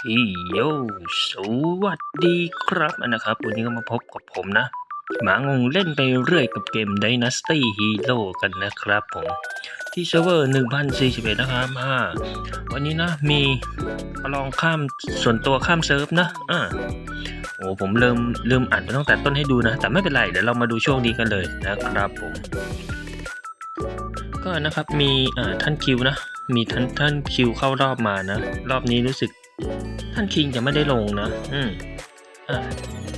ที่โยสวัสดีครับนะครับ วันนี้ก็มาพบกับผมนะ หมางงเล่นไปเรื่อยกับเกม Dynasty Hero กันนะครับผม ที่เซิร์ฟเวอร์ 1041 นะครับอ่าวันนี้นะมีประลองข้ามส่วนตัวข้ามเซิร์ฟนะอ่าโอ้ผมเริ่มเริ่มอ่านไปตั้งแต่ต้นให้ดูนะ แต่ไม่เป็นไร เดี๋ยวเรามาดูช่วงนี้กันเลยนะครับผม ก็นะครับมีอ่าท่านคิวนะมีท่านท่านคิวเข้ารอบมานะ รอบนี้รู้สึก ท่านคิงจะไม่ได้ลงนะ อืมอ่า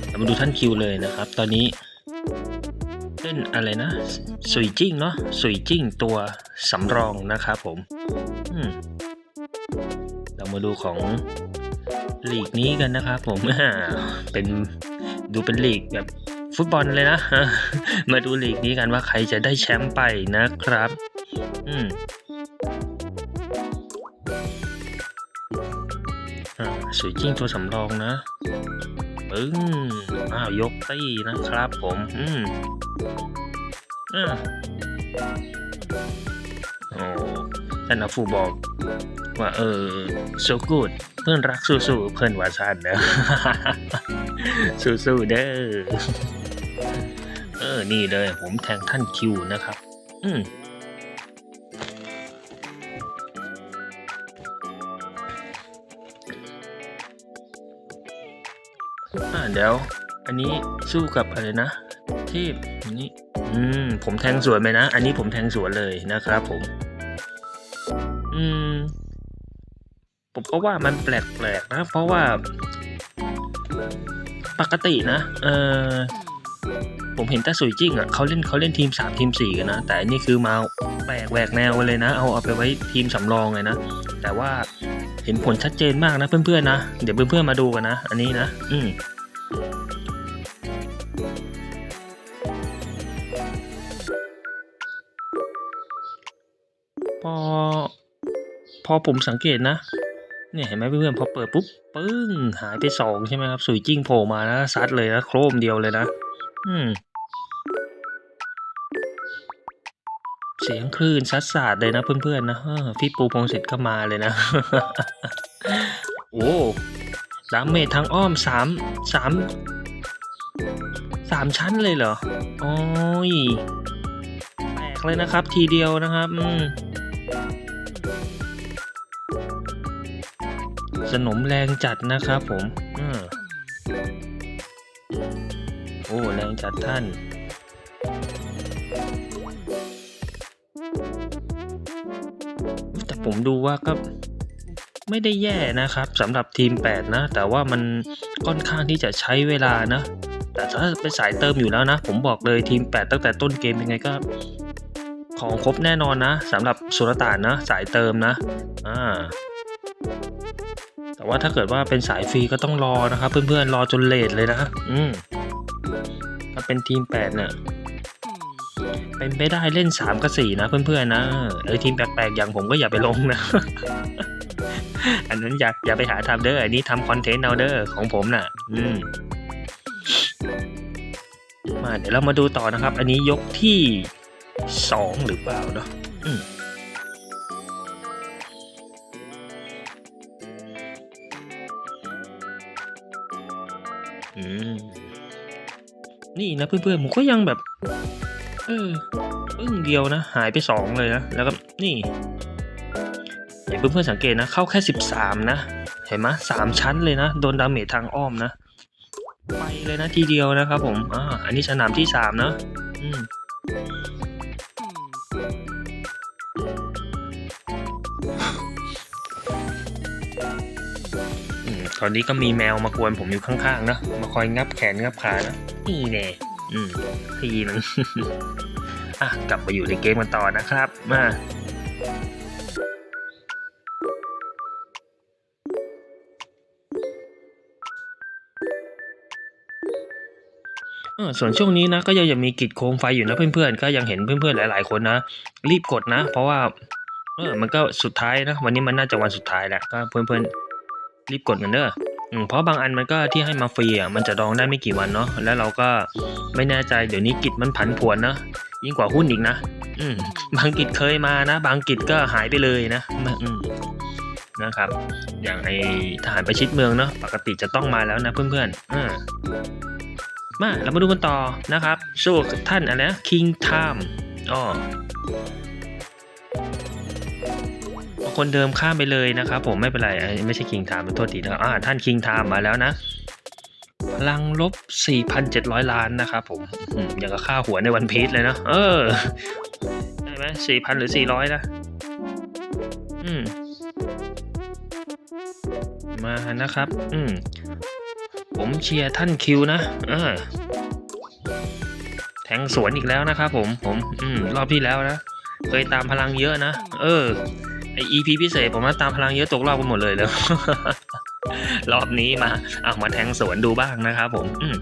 เรามาดูท่านคิวเลยนะครับ ตอนนี้เล่นอะไรนะ สุยจิ้งเนาะ สุยจิ้งตัวสำรองนะครับผม อืมเรามาดูของลีกนี้กันนะครับผมเป็นดูเป็นลีกแบบฟุตบอลเลยนะ มาดูลีกนี้กันว่าใครจะได้แชมป์ไปนะครับ อืม สุยจิ้งตัวสำรองนะปึ้งอ้าวยกตี้นะครับผม อืมอ่าโอ้ท่านอาฟูบอก ว่าเออ so good เพื่อนรักสู้ๆเพื่อนว่าซันนะสู้ๆเด้อ เออ นี่เลย ผมแทงท่านคิวนะครับ อืม อ่าเดี๋ยวอันนี้สู้กับอะไรนะเทพอันนี้อืมผมแทงสวนไปนะ อันนี้ผมแทงสวนเลยนะครับผม อืม ผมก็ว่ามันแปลกๆนะ เพราะว่า ปกตินะ เออผมเห็นต่สุยจิ้งอะเขาเล่นเขาเล่นทีมสามทีมสี่กันนะ แต่อันนี้คือมาแปลกแหวกแนวไปเลยนะ เอาเอาไปไว้ทีมสำรองเลยนะ แต่ว่าเห็นผลชัดเจนมากนะเพื่อนๆนะ เดี๋ยวเพื่อนๆมาดูกันนะ อันนี้นะ อืม พอ พอผมสังเกตนะ เนี่ยเห็นไหมเพื่อนๆพอเปิดปุ๊บปึ้งหายไปสองใช่ไหมครับสุยจิ้งโผล่มานะซัดเลยนะโครมเดียวเลยนะ อืม เสียงคลื่นซัดสาดเลยนะเพื่อนๆนะพี่ปูพงศิษฐ์ก็มาเลยนะ โอ้ ดาเมจทางอ้อมสามสามสามชั้นเลยเหรอ โอ้ยแปลกเลยนะครับทีเดียวนะครับสนมแรงจัดนะครับผมอืมโอ้แรงจัดท่าน แต่ผมดูว่าก็ ไม่ได้แย่นะครับสำหรับทีม 8 นะ แต่ว่ามันค่อนข้างที่จะใช้เวลานะ แต่ถ้าเป็นสายเติมอยู่แล้วนะ ผมบอกเลยทีม 8 ตั้งแต่ต้นเกมยังไงก็ของครบแน่นอนนะสำหรับสุรต่านนะ สายเติมนะอ่าแต่ว่าถ้าเกิดว่าเป็นสายฟรีก็ต้องรอนะครับ เพื่อนๆรอจนเลทเลยนะอืมถ้าเป็นทีมแปดเนี่ยเป็นไปได้เล่นสามกับสี่นะเพื่อนๆนะเออทีมแปลกๆอย่างผมก็อย่าไปลงนะ อันนั้นอย่าอย่าไปหาทำเด้ออันนี้ทำคอนเทนต์เอาเด้อของผมน่ะ อืมมาเดี๋ยวเรามาดูต่อนะครับ อันนี้ยกที่สองหรือเปล่าเนาะอืมนี่นะเพื่อนๆผมก็ยังแบบ เอออึ้งเดียวนะ หายไปสองเลยนะ แล้วก็นี่ เพื่อนๆสังเกตนะ เข้าแค่สิบสามนะ เห็นไหมสามชั้นเลยนะ โดนดาเมจทางอ้อมนะ ไปเลยนะทีเดียวนะครับผมอ่าอันนี้สนามที่สามนะอืมอืมตอนนี้ก็มีแมวมากวนผมอยู่ข้างๆนะ มาคอยงับแขนงับขานะนี่แน่อืมทีนึงอะกลับมาอยู่ในเกมกันต่อนะครับ มา ส่วนช่วงนี้นะก็ยังมีกิจโคมไฟอยู่นะเพื่อนๆ ก็ยังเห็นเพื่อนๆหลาย ๆ คนนะ รีบกดนะ เพราะว่าเออมันก็สุดท้ายนะ วันนี้มันน่าจะวันสุดท้ายแหละก็เพื่อนๆรีบกดกันเด้ออืมเพราะบางอันมันก็ที่ให้มาฟรีอะมันจะดองได้ไม่กี่วันเนาะแล้วเราก็ไม่แน่ใจเดี๋ยวนี้กิจมันผันผวนนะยิ่งกว่าหุ้นอีกนะอืมบางกิจเคยมานะ บางกิจก็หายไปเลยนะอืมนะครับ อย่างไอทหารประชิดเมืองเนาะปกติจะต้องมาแล้วนะเพื่อนๆอ่า มาเรามาดูกันต่อนะครับสู้กับท่านอะไรนะคิงไทม์อ๋อคนเดิมข้ามไปเลยนะครับผมไม่เป็นไรไม่ใช่คิงไทม์เป็นโทษทีนะอ่าท่านคิงไทม์มาแล้วนะพลังลบ 4,700 ล้านนะครับผมอย่างกับค่าหัวในวันพีชเลยนะเออได้ไหม4,000หรือ400นะอืมมานะครับ อืม ผมเชียร์ท่านคิวนะเออแทงสวนอีกแล้วนะครับผมผมอืมรอบที่แล้วนะเคยตามพลังเยอะนะ เออไอ EP พิเศษผมมาตามพลังเยอะตกรอบกันหมดเลยแล้ว รอบนี้มาเอามาแทงสวนดูบ้างนะครับผมอืม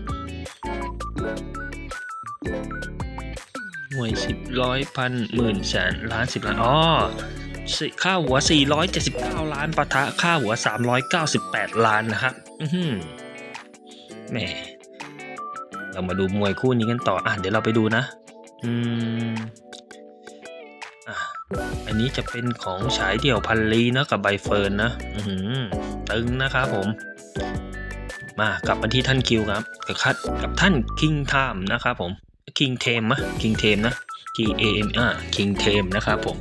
หน่วยสิบร้อยพันหมื่นแสนล้านสิบล้านอ๋อค่าหัว 479 ล้านปะทะค่าหัว 398 ล้านนะครับอื แหมเรามาดูมวยคู่นี้กันต่อ อะ เดี๋ยวเราไปดูนะ อืม อะ อันนี้จะเป็นของฉายเดี่ยวพันลีนะกับใบเฟิร์นนะ อือหือตึงนะครับผม มากลับมาที่ท่านคิวครับ กับคัดกับท่านคิงไทม์นะครับผม คิงเทมมะคิงเทมนะ T A M อ่าคิงเทมนะครับผม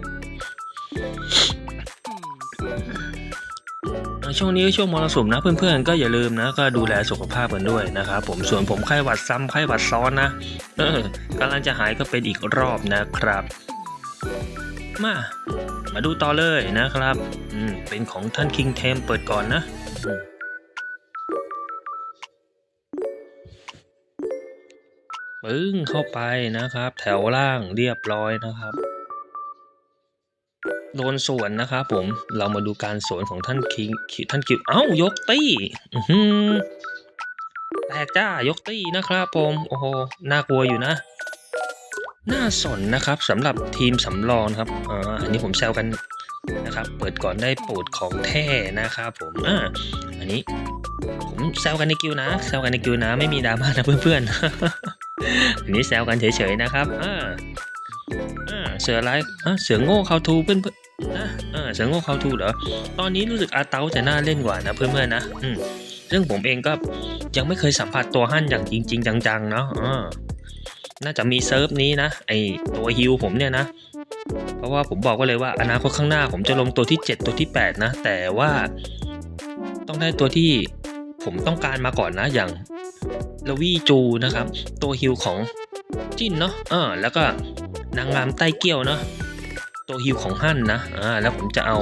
ช่วงนี้ก็ช่วงมรสุมนะเพื่อนๆก็อย่าลืมนะก็ดูแลสุขภาพกันด้วยนะครับผมส่วนผมไข้หวัดซ้ำไข้หวัดซ้อนนะเออกำลังจะหายก็เป็นอีกรอบนะครับ มามาดูต่อเลยนะครับอืมเป็นของท่านคิงเทมเปิดก่อนนะปึ้งเข้าไปนะครับ แถวล่างเรียบร้อยนะครับ โดนสวนนะครับผมเรามาดูการสวนของท่านคิงท่านคิวเอ้ายกตี้อือหือแตกจ้ายกตี้นะครับผมโอ้โหน่ากลัวอยู่นะน่าสนนะครับสำหรับทีมสำรองครับอ่าอันนี้ผมแซวกันนะครับ เปิดก่อนได้โปรดของแท้นะครับผมอ่าอันนี้ผมแซวกันในกิวนะแซวกันในกิวนะไม่มีดราม่านะเพื่อนๆอันนี้แซวกันเฉยๆนะครับอ่าอ่าเสืออะไรอ่าเสือโง่เขาทูเพื่อน ๆนะอ่าเสือโง่เขาทูเหรอ ตอนนี้รู้สึกอาเต้าจะน่าเล่นกว่านะเพื่อนๆนะ อืมซึ่งผมเองก็ยังไม่เคยสัมผัสตัวฮั่นอย่างจริง ๆ จังๆเนาะอ่าน่าจะมีเซิร์ฟนี้นะไอตัวฮิวผมเนี่ยนะ เพราะว่าผมบอกไว้เลยว่าอนาคตข้างหน้าผมจะลงตัวที่ 7 ตัวที่ 8 นะ แต่ว่าต้องได้ตัวที่ผมต้องการมาก่อนนะอย่างลวี่จูนะครับ ตัวฮิวของจิ้นเนาะเออแล้วก็นางงามใต้เกี้ยวเนาะ ตัวฮิวของฮั่นนะอ่าแล้วผมจะเอา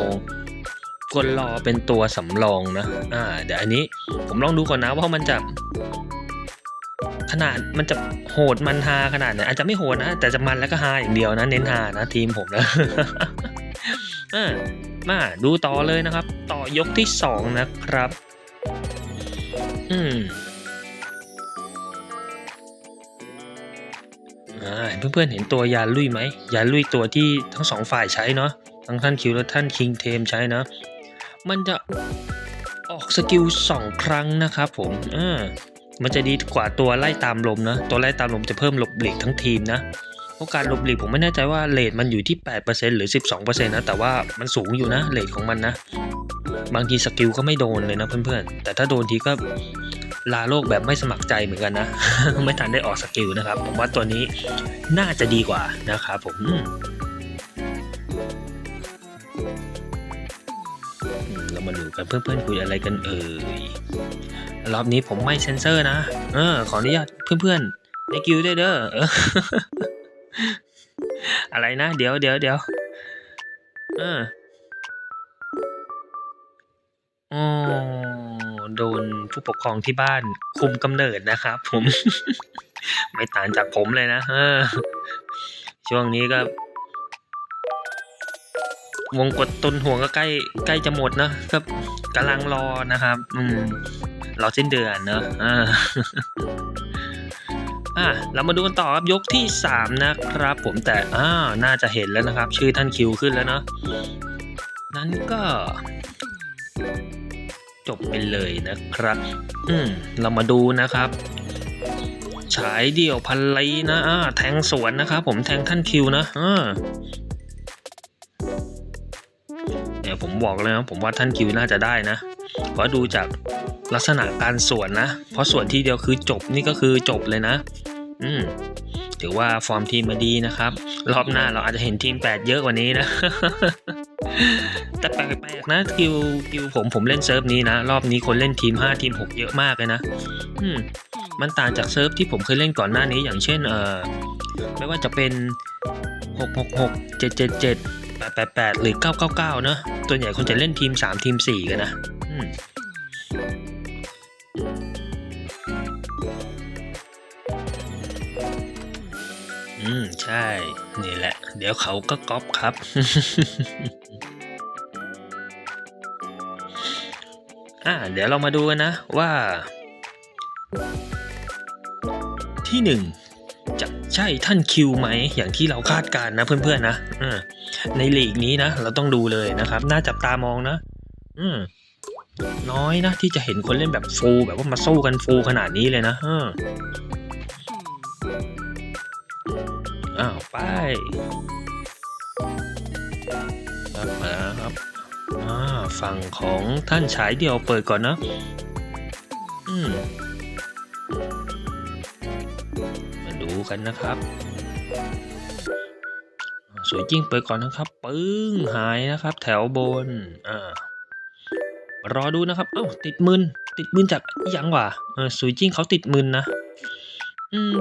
กลรอเป็นตัวสำรองนะอ่าเดี๋ยวอันนี้ผมลองดูก่อนนะว่ามันจะ ขนาดมันจะโหดมันฮาขนาดไหนอาจจะไม่โหดนะแต่จะมันแล้วก็ฮาอย่างเดียวนะเน้นฮานะทีมผมนะอ่ามาดูต่อเลยนะครับ ต่อยกที่สองนะครับ อืม เพื่อนๆเห็นตัวยาลุยไหมยาลุยตัวที่ทั้งสองฝ่ายใช้เนาะทั้งท่านคิวและท่านคิงเทมใช้นะมันจะออกสกิลสองครั้งนะครับผมอ่ามันจะดีกว่าตัวไล่ตามลมนะ ตัวไล่ตามลมจะเพิ่มหลบหลีกทั้งทีมนะโอกาสหลบหลีกผมไม่แน่ใจว่าเลทมันอยู่ที่ 8%หรือ 12%นะ แต่ว่ามันสูงอยู่นะเลทของมันนะ บางทีสกิลก็ไม่โดนเลยนะเพื่อนๆ แต่ถ้าโดนทีก็ ลาโลกแบบไม่สมัครใจเหมือนกันนะ ไม่ทันได้ออกสกิลนะครับ ผมว่าตัวนี้น่าจะดีกว่านะครับผมเรามาดูกันเพื่อนๆคุยอะไรกันเอ่ยรอบนี้ผมไม่เซ็นเซอร์นะ เออ ขออนุญาตเพื่อนๆในกิวได้เด้ออออะไรนะ เดี๋ยวเดี๋ยวเดี๋ยวเอออ๋อ โดนผู้ปกครองที่บ้านคุมกำเนิดนะครับ ผม ไม่ต่างจากผมเลยนะเออช่วงนี้ก็ วงกดตุนห่วงก็ใกล้ใกล้จะหมดนะก็กำลังรอนะครับ อืมรอสิ้นเดือนเนอะอ่าอะเรามาดูกันต่อครับยกที่ 3 นะครับ ผมแต่อ่าน่าจะเห็นแล้วนะครับ ชื่อท่านคิวขึ้นแล้วเนาะนั้นก็ จบไปเลยนะครับ อืมเรามาดูนะครับฉายเดี่ยวพันลีนะอ่าแทงสวนนะครับผมแทงท่านคิวนะอ่าเนี่ยผมบอกเลยนะผมว่าท่านคิวน่าจะได้นะเพราะดูจากลักษณะการสวนนะ เพราะสวนทีเดียวคือจบนี่ก็คือจบเลยนะ อืมถือว่าฟอร์มทีมมาดีนะครับ รอบหน้าเราอาจจะเห็นทีม8เยอะกว่านี้นะ แต่แปลกๆนะคิวคิวผมผมเล่นเซิร์ฟนี้นะ รอบนี้คนเล่นทีม5ทีม6เยอะมากเลยนะ อืมมันต่างจากเซิร์ฟที่ผมเคยเล่นก่อนหน้านี้อย่างเช่น เอ่อ ไม่ว่าจะเป็น666 777 888หรือ999เนอะตัวใหญ่คนจะเล่นทีม3ทีม4กันนะ อืม อืม ใช่ นี่แหละ เดี๋ยวเขาก็ก๊อปครับ อ่า เดี๋ยวเรามาดูกันนะว่า ที่หนึ่งจะใช่ท่านคิวไหม อย่างที่เราคาดการณ์นะเพื่อนๆนะอ่าในลีกนี้นะ เราต้องดูเลยนะครับ น่าจับตามองนะ อืมน้อยนะที่จะเห็นคนเล่นแบบฟูลแบบว่ามาสู้กันฟูลขนาดนี้เลยนะอ อ้าวไปครับมาแล้วครับอ่าฝั่งของท่านฉายเดี่ยวเปิดก่อนนะ อืมมาดูกันนะครับ สวยจริงเปิดก่อนนะครับ ปึ้งหายนะครับ แถวบน อ่ารอดูนะครับ เอ้าติดมืนติดมืนจากยังวะเออสวยจริงเขาติดมืนนะ อืม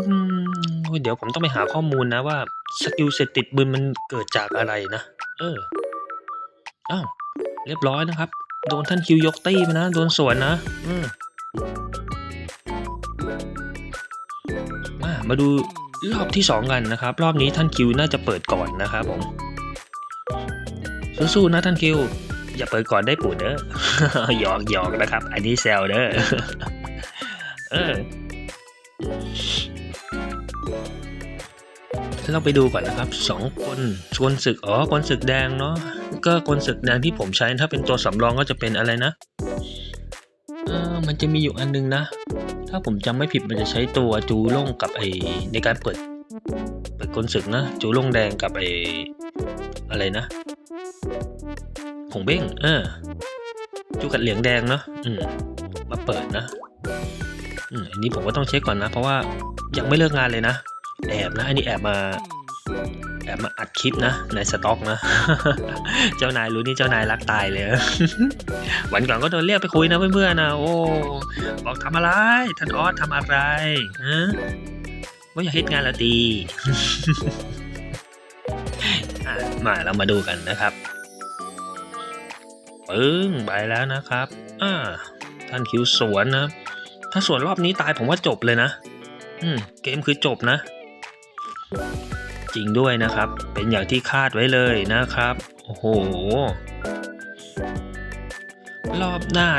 เดี๋ยวผมต้องไปหาข้อมูลนะว่า สกิลเสร็จติดมืนมันเกิดจากอะไรนะ เออ อ้าว เรียบร้อยนะครับ โดนท่านคิวยกตี้ไปนะ โดนสวนนะ อืมมามาดูรอบที่สองกันนะครับ รอบนี้ท่านคิวน่าจะเปิดก่อนนะครับผม สู้ๆนะท่านคิว อย่าเปิดก่อนได้ปู่เด้อหยอกหยอกนะครับ อันนี้แซวเด้อเออ เราไปดูก่อนนะครับสองคนชวนศึกอ๋อกลศึกแดงเนาะก็กลศึกแดงที่ผมใช้ถ้าเป็นตัวสำรองก็จะเป็นอะไรนะเออมันจะมีอยู่อันนึงนะ ถ้าผมจำไม่ผิดมันจะใช้ตัวจูล่งกับไอในการเปิด เปิดกลศึกนะ จูล่งแดงกับไออะไรนะผงเบ้งเออจูกัดเหลียงแดงเนาะอืมมาเปิดนะอืมอันนี้ผมก็ต้องเช็คก่อนนะ เพราะว่ายังไม่เลิกงานเลยนะ แอบนะอันนี้แอบมาแอบมาอัดคลิปนะในสต็อกนะ เจ้านายรู้นี่เจ้านายรักตายเลย วันก่อนก็โดนเรียกไปคุยนะเพื่อนๆนะโอ้บอกทำอะไรท่านออสทำอะไรฮะว่าอยากเฮ็ดงานละดีมาเรามาดูกันนะครับปึ้งไปแล้วนะครับอ่าท่านคิวสวนนะ ถ้าสวนรอบนี้ตายผมว่าจบเลยนะ อืม เกมคือจบนะ จริงด้วยนะครับ เป็นอย่างที่คาดไว้เลยนะครับ โอ้โห รอบหน้า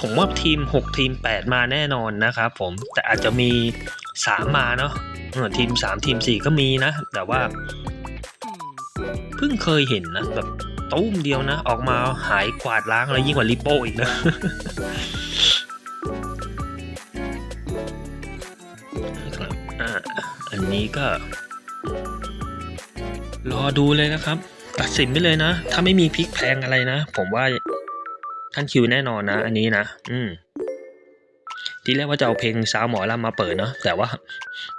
ผมว่าทีม 6 ทีม 8 มาแน่นอนนะครับผม แต่อาจจะมี 3 มาเนาะทีม 3 ทีม 4 ก็มีนะ แต่ว่า เพิ่งเคยเห็นนะแบบตุ้มเดียวนะ ออกมาหายกวาดล้างอะไรยิ่งกว่าลิโป้อีกนะ อันนี้ก็ รอดูเลยนะครับ ตัดสินไปเลยนะ ถ้าไม่มีพลิกแพงอะไรนะ ผมว่าท่านคิวแน่นอนนะ อันนี้นะ อืมทีแรกว่าจะเอาเพลงสาวหมอลำมาเปิดเนาะแต่ว่า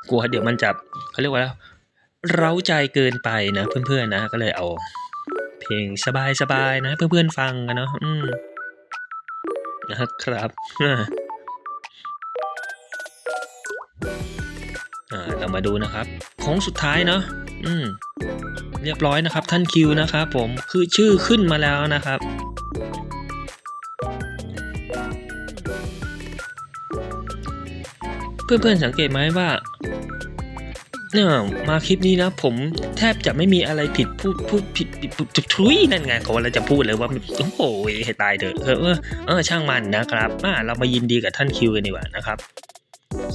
กลัวเดี๋ยวมันจะเขาเรียกว่าเร้าใจเกินไปนะเพื่อนๆนะ ก็เลยเอา เพลงสบายๆนะ เพื่อนๆฟังกันเนาะอืมนะครับ อ่าเรามาดูนะครับโค้งสุดท้ายเนาะอืมเรียบร้อยนะครับท่านคิวนะครับผมคือชื่อขึ้นมาแล้วนะครับเพื่อนๆสังเกตไหมว่าเนี่ยมาคลิปนี้นะ ผมแทบจะไม่มีอะไรผิดพูดพูดผิดผิดทุยนั่นไงเขาเราจะพูดเลยว่าโอ้โหให้ตายเถอะเออเออเออช่างมันนะครับอ่าเรามายินดีกับท่านคิวกันดีกว่านะครับ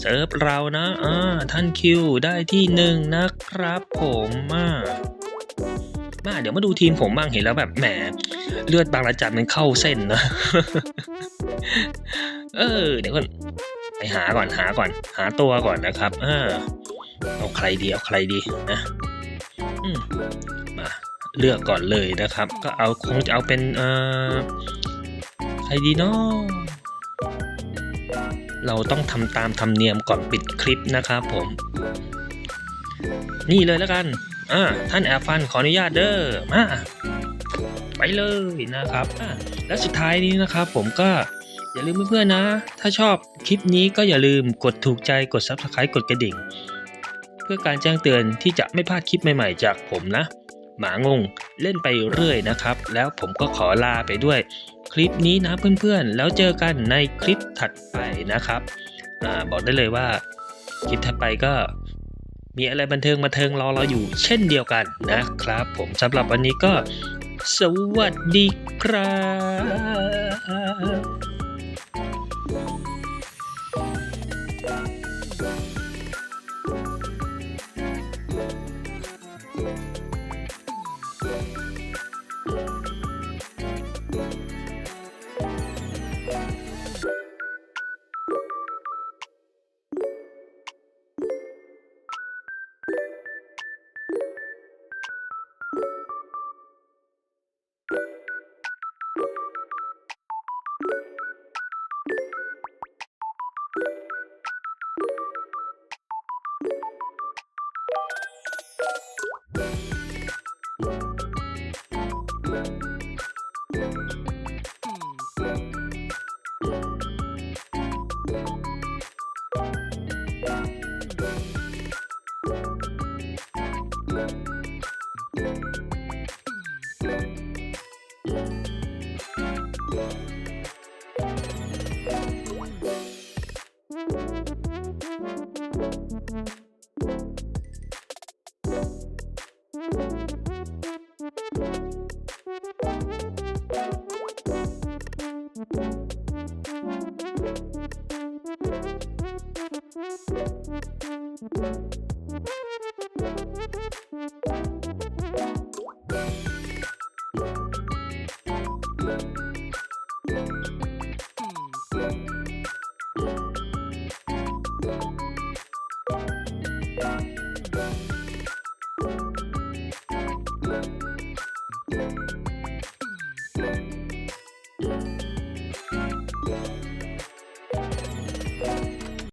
เซิร์ฟเรานะอ่าท่านคิวได้ที่หนึ่งนะครับผมมามาเดี๋ยวมาดูทีมผมบ้างเห็นแล้วแบบแหมเลือดบางระจันมันเข้าเส้นนะเออเดี๋ยวก่อนไปหาก่อนหาก่อน หาตัวก่อนนะครับอ่าเอาใครดีเอาใครดีนะอืมมาเลือกก่อนเลยนะครับ ก็เอาคงจะเอาเป็นเอ่อใครดีเนาะ เราต้องทำตามธรรมเนียมก่อนปิดคลิปนะครับผม นี่เลยแล้วกัน อ่า ท่านแอร์ฟันขออนุญาตเด้อ มาไปเลยนะครับ และสุดท้ายนี้นะครับผมก็อย่าลืมเพื่อนๆนะ ถ้าชอบคลิปนี้ก็อย่าลืมกดถูกใจกด Subscribe กดกระดิ่ง เพื่อการแจ้งเตือนที่จะไม่พลาดคลิปใหม่ๆจากผมนะ หมางง เล่นไปเรื่อยนะครับ แล้วผมก็ขอลาไปด้วย คลิปนี้นะเพื่อนๆ แล้วเจอกันในคลิปถัดไปนะครับอบอกได้เลยว่า คลิปถัดไปก็มีอะไรบันเทิงบันเทิงรอเราอยู่ เช่นเดียวกันนะครับ ผมสำหรับวันนี้ก็ สวัสดีครับ Bye. Thank you.